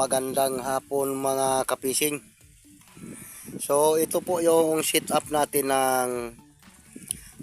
magandang hapon mga kapising. So ito po yung sit up natin ng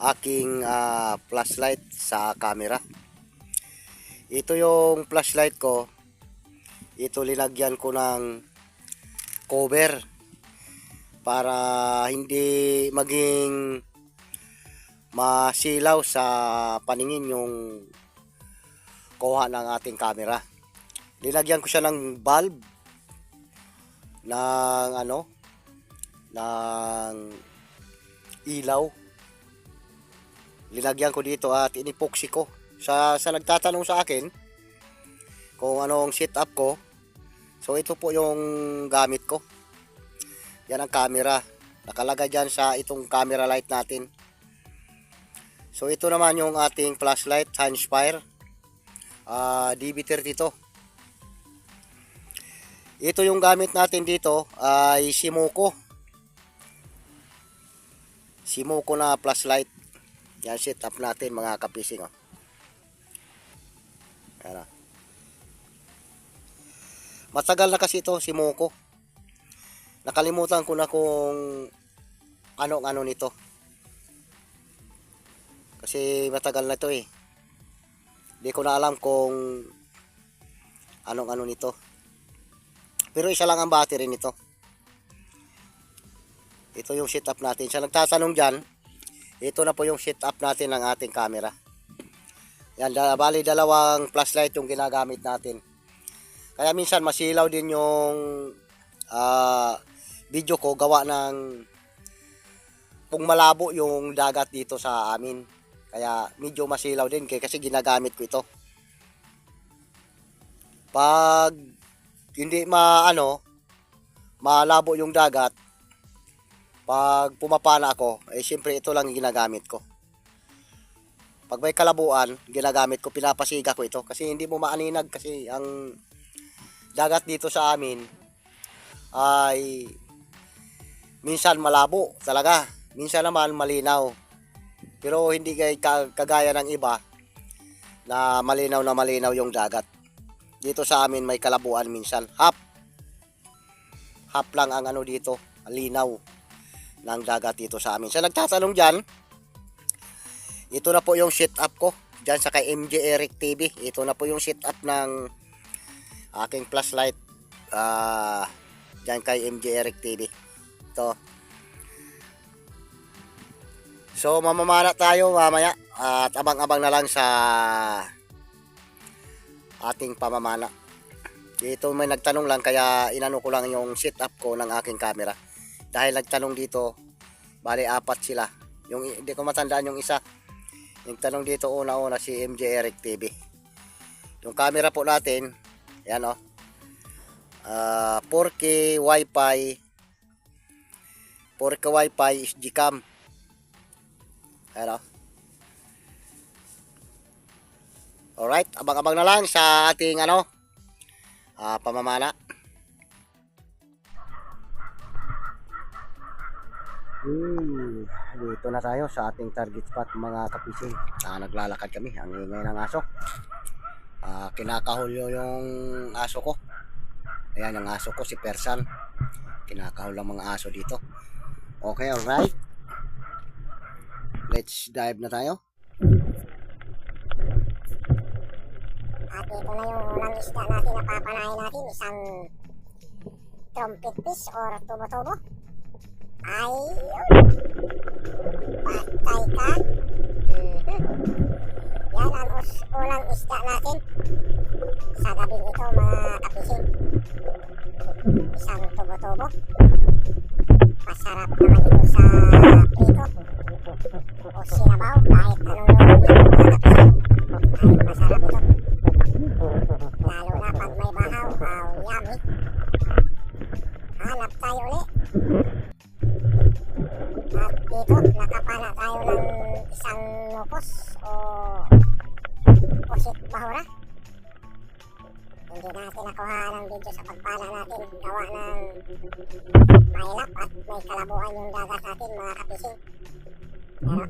aking ah, flashlight sa camera. Ito yung flashlight ko. Ito linagyan ko ng cover para hindi maging masilaw sa paningin yung kuha ng ating camera. Nilagyan ko siya ng bulb ng ano ng ilaw. Linagyan ko dito at inipoxy ko. Sa sa nagtatanong sa akin kung anong setup ko. So ito po yung gamit ko. Yan ang camera. Nakalagay dyan sa itong camera light natin. So ito naman yung ating flashlight Handspire uh, DB32. Ito yung gamit natin dito ay Simoko. Simoko na flashlight. Yan set up natin mga kapising. Oh. Yan, oh. Matagal na kasi ito Simoko. Nakalimutan ko na kung anong ano nito. Kasi matagal na ito eh. Hindi ko na alam kung anong ano nito. Pero isa lang ang battery nito. Ito yung setup natin. Sa nagtatanong dyan, ito na po yung setup natin ng ating camera. Yan, bali dalawang flashlight yung ginagamit natin. Kaya minsan masilaw din yung ah, video ko gawa ng kung malabo yung dagat dito sa amin. Kaya medyo masilaw din kasi ginagamit ko ito. Pag hindi maano malabo yung dagat pag pumapana ako eh siyempre ito lang ginagamit ko. Pag may kalabuan, ginagamit ko, pinapasiga ko ito kasi hindi mo maaninag kasi ang dagat dito sa amin ay minsan malabo talaga. Minsan naman malinaw. Pero hindi kay ka- kagaya ng iba na malinaw na malinaw yung dagat. Dito sa amin may kalabuan minsan. Half. Half lang ang ano dito, linaw ng dagat dito sa amin. Sa nagtatanong dyan, ito na po yung setup ko dyan sa kay MJ Eric TV. Ito na po yung setup ng aking flashlight ah dyan kay MJ Eric TV. Ito. So mamamana tayo mamaya at abang-abang na lang sa ating pamamana. Dito may nagtanong lang kaya inano ko lang yung setup ko ng aking camera. Dahil nagtanong dito, bali apat sila. Yung hindi ko matandaan yung isa. Yung tanong dito una-una si MJ Eric TV. Yung camera po natin, yan o. Ah, 4K Wi-Fi 4K Wi-Fi is Gcam. Ayan o. Alright, abang-abang na lang sa ating ano, ah, pamamana. Hmm, dito na tayo sa ating target spot mga kapising. Ah, naglalakad kami, ang ingay ng aso. Ah, kinakahulyo yung aso ko. Ayan ang aso ko, si Persan. Kinakahul ang mga aso dito. Okay, alright. Let's dive na tayo. At ito na yung unang isda natin na papanahin natin. Isang trumpet fish or tubo-tubo. Ayun. Patay ka. Mhm. Yan ang unang isda natin. Sa gabing ito mga kapising. Isang tubo-tubo. Masarap naman ito Mailap at may kalabuhan yung dagat natin mga kapising. Pero,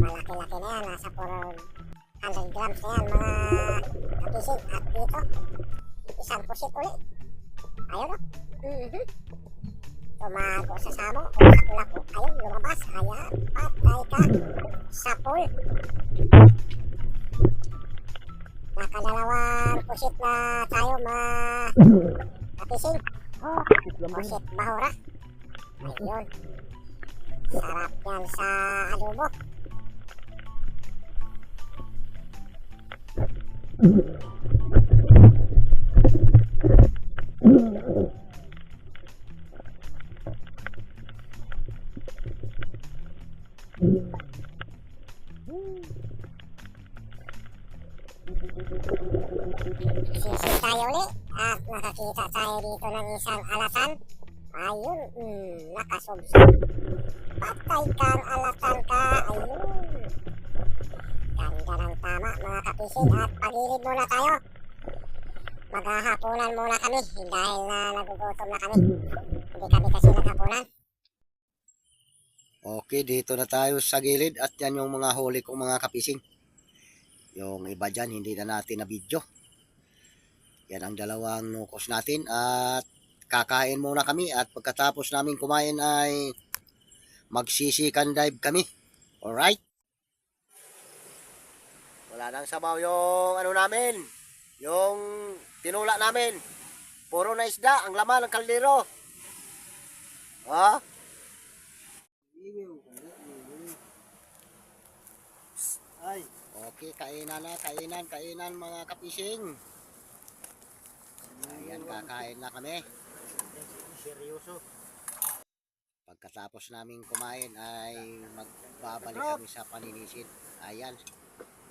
malaki-laki na yan. Nasa 400 grams na yan mga kapising. At dito, isang pusit uli. Ayun o. Mhm. Tumago sa samo o sa kulako. Ayun, lumabas. Ayan, patay ka. Sapul. Nakadalawang pusit na tayo ma kapising. Pusit bahura. Ayun. Sarap yan sa adobo. Dito ng isang alatan. Ayun, mm, nakasubsob. Patay kang alatan ka. Ayun. Ganda ng tama mga kapisin at pagilid muna tayo. Maghahapunan muna kami dahil na nagugutom na kami. Hindi kami kasi naghapunan. Okay, dito na tayo sa gilid at yan yung mga huli kong mga kapising. Yung iba dyan, hindi na natin na video. Yan ang dalawang nukos natin at kakain muna kami at pagkatapos namin kumain ay magsisikan dive kami. Alright? Wala nang sabaw yung ano namin, yung tinula namin. Puro na isda, ang laman ng kaldero. Ha? Ay, okay, kainan na, kainan, kainan mga kapising. Ayan, kakain na kami. Seryoso. Pagkatapos namin kumain ay magbabalik kami sa paninisid. Ayan,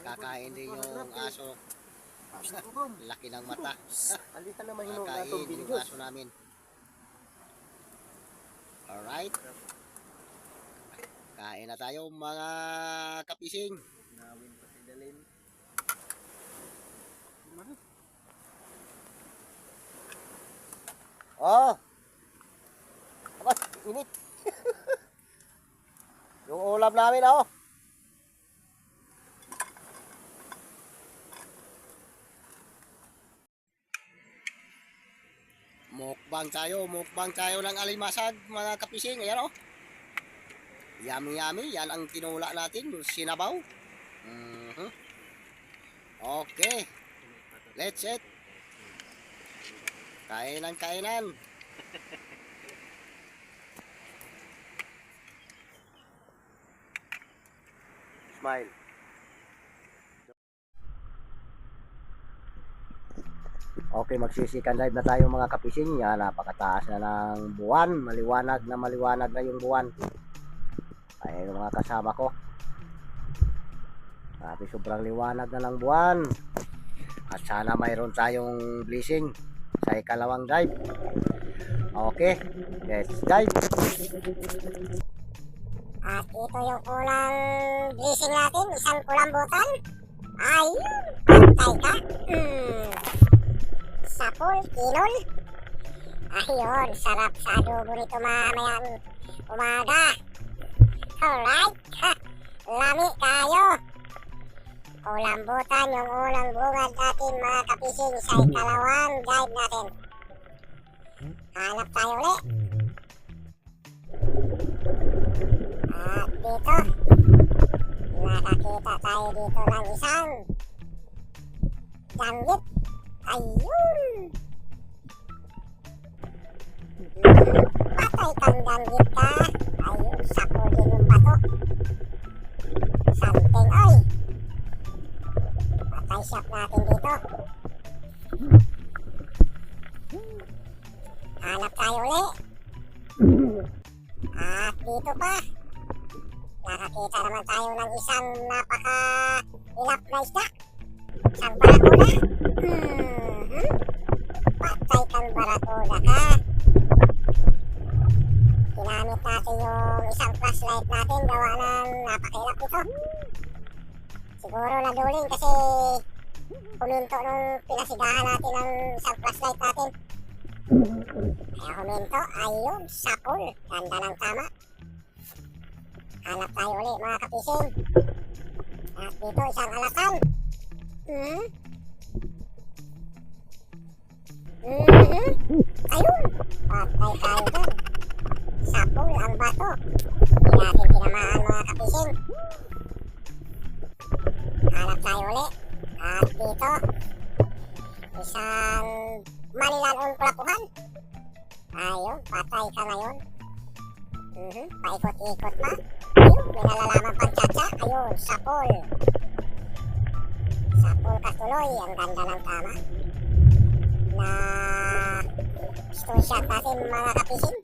kakain din yung aso. Laki ng mata. Alitan naman yung Kakain natong yung aso namin. Alright. Kain na tayo mga kapising. Nawin pa si Dalin. Oh. Aba, init. yung ulam namin, oh. Mukbang tayo, mukbang tayo ng alimasag, mga kapising. Ayan, oh. Yummy, yummy. Yan ang tinula natin, sinabaw. Mhm. Okay. Let's eat. Kainan, kainan. Smile. Okay, magsisikan live na tayo mga kapising. Yan, napakataas na ng buwan. Maliwanag na maliwanag na yung buwan. Ay, yung mga kasama ko. Sabi, sobrang liwanag na ng buwan. At sana mayroon tayong blessing sa ikalawang dive. Okay, let's dive. At ito yung unang blessing natin, isang kulambutan. Ayun, pantay ka. Mm. Sapol, kinol. Ayun, sarap sa adobo nito mamayang umaga. Alright, lami tayo. Kulambutan yung unang bungad natin mga kapising sa ikalawang guide natin. Hanap tayo ulit. At dito, nakakita tayo dito ng isang danggit. Ayun! Patay kang danggit ka. Ayun, naman tayo ng isang napaka ilap na isda. Isang barakuda. Mhm. Patay kang barakuda ka. Ginamit natin yung isang flashlight natin gawa ng napakilap nito. Siguro naduling kasi puminto nung pinasigahan natin ng isang flashlight natin. Kaya huminto, ayun, sapul. Ganda ng tama. Hanap tayo ulit mga kapising. At dito isang alakan. Hmm? Mhm. Ayun. Patay tayo dun. Sapol ang bato. Hindi natin tinamaan mga kapising. Hanap tayo uli. At dito, isang manilanon kulapuhan. Ayun, patay ka ngayon. Mhm, paikot-ikot pa. May nalalaman pang tsatsa. Ayun, sapol. Sapol ka tuloy. Ang ganda ng tama. Na stone shot natin mga kapising.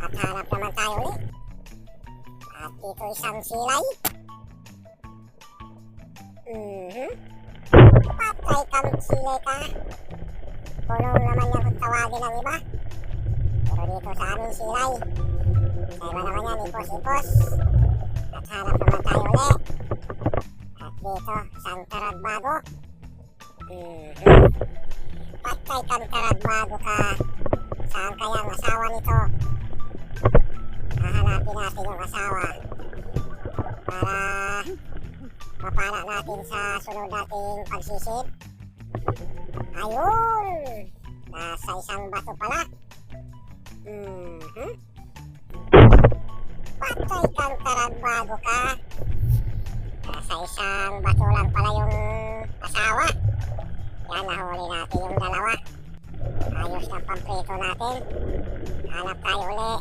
At hanap naman tayo ulit. At dito isang silay. Mhm. Patay kang silay ka. Kulong naman yan kung tawagin ng iba. Pero dito sa aming silay. Iba naman yan, ipos-ipos. At hanap naman tayo ulit. At dito, isang karagbago. Mhm. Patay kang karagbago ka. Saan kaya ang asawa nito? Hahanapin natin yung asawa. Para mapala natin sa sunod nating pagsisid. Ayun! Nasa isang bato pala. Karagbago ka. Nasa isang bato lang pala yung asawa. Yan, nahuli natin yung dalawa. Ayos ng pamprito natin. Hanap tayo uli.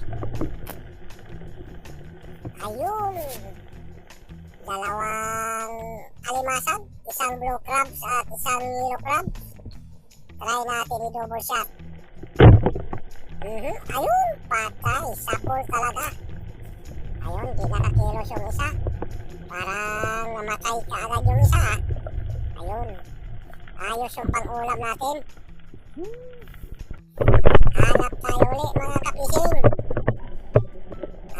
Ayun! Dalawang alimasag. Isang blue crabs at isang yellow crabs. Try natin i-double shot. Mhm. Ayun! Patay. Sapol talaga. Ayun, di nakakilos yung isa. Parang namatay ka agad yung isa ah. Ayun. Ayos yung pang-ulam natin. Hanap tayo uli mga kapising.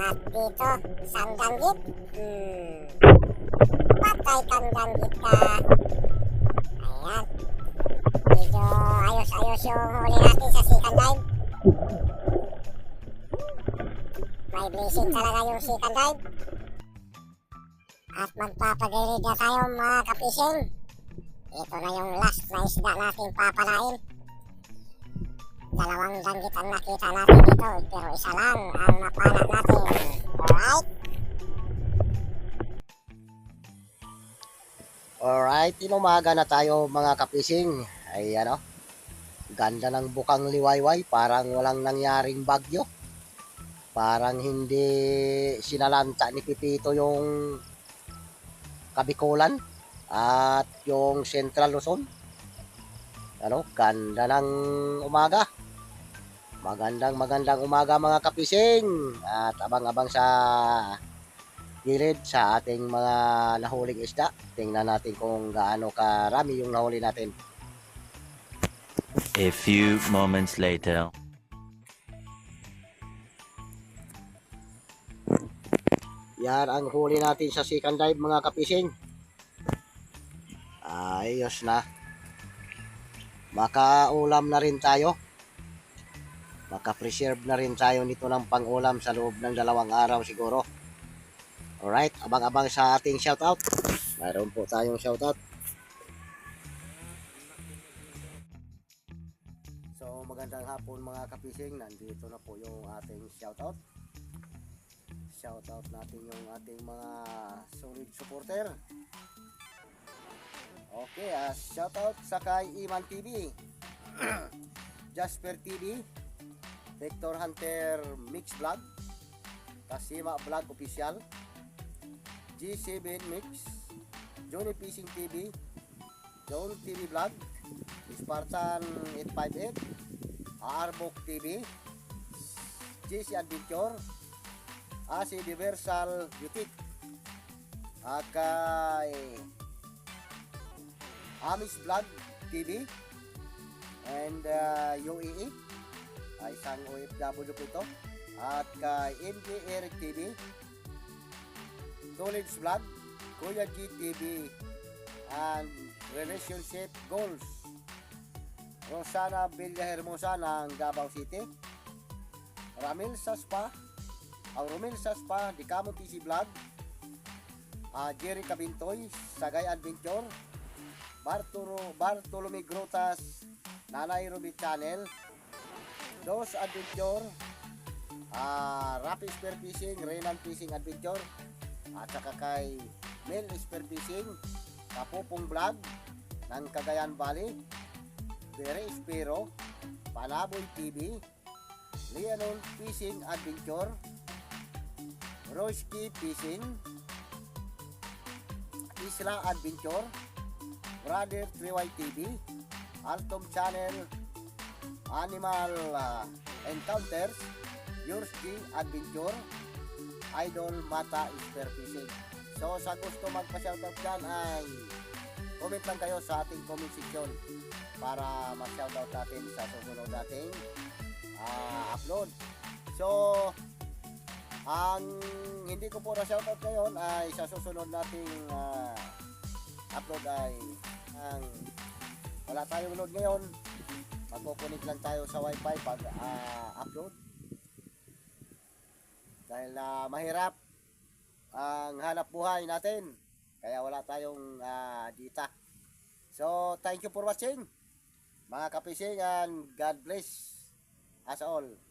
At dito, isang danggit. Hmm. Patay kang danggit ka. Ayan. Medyo ayos-ayos yung huli natin sa second dive. May blessing talaga yung second dive. At magpapagilid na tayo mga kapising. Ito na yung last na isda natin papalain. Dalawang danggit ang nakita natin dito, pero isa lang ang napala natin. Alright? Alright, inumaga na tayo mga kapising. Ay ano, ganda ng bukang liwayway, parang walang nangyaring bagyo. Parang hindi sinalanta ni Pipito yung Kabikulan at yung Central Luzon. Ano, ganda ng umaga. Magandang magandang umaga mga kapising. At abang-abang sa gilid sa ating mga nahuling isda. Tingnan natin kung gaano karami yung nahuli natin. A few moments later. Yan ang huli natin sa second dive mga kapising. Ayos na. Makaulam na rin tayo. Maka-preserve na rin tayo nito ng pang-ulam sa loob ng dalawang araw siguro. Alright, abang-abang sa ating shoutout. Mayroon po tayong shoutout. So magandang hapon mga kapising. Nandito na po yung ating shoutout. Shoutout natin yung ating mga solid supporter. Okay, ah shoutout sa kay Iman TV. Jasper TV. Victor Hunter Mix Vlog. Kasima Vlog Official. G7 Mix. Johnny Fishing TV. John TV Vlog. Spartan 858. Arbok TV. JC Adventure. Asi Universal Boutique. Akay. Amis Vlog TV and uh, UAE ay isang OFW po ito. At kay MJ Eric TV Solids Vlog. Kuya G TV and Relationship Goals. Rosana Villahermosa ng Davao City. Ramil Saspa ang Romel Saspa di Camo TC Vlog. Ah, Jerry Cabintoy Sagay Adventure. Bartolo Bartolome Grotas Nanay Ruby Channel, Dos Adventure, ah Rapid Spear Fishing, Renan Fishing Adventure, at saka kay Mel Spear Fishing, Kapupong Vlog ng Cagayan Valley, Bere Espero, Palaboy TV, Leonol Fishing Adventure, Roski Fishing, Isla Adventure, Brother 3Y TV, Altom Channel, Animal ah, Encounters, Yourski Adventure, Idol Mata Spear Fishing. So sa gusto magpa-shoutout dyan ay comment lang kayo sa ating comment section para mag-shoutout natin sa susunod nating ah, upload. So, ang hindi ko po na shoutout ngayon ay sa susunod nating ah, upload ay ang wala tayong load ngayon. Magkukunik lang tayo sa wifi pag ah, upload. Dahil na mahirap ang hanap buhay natin. Kaya wala tayong ah, data. So thank you for watching mga kapising and God bless us all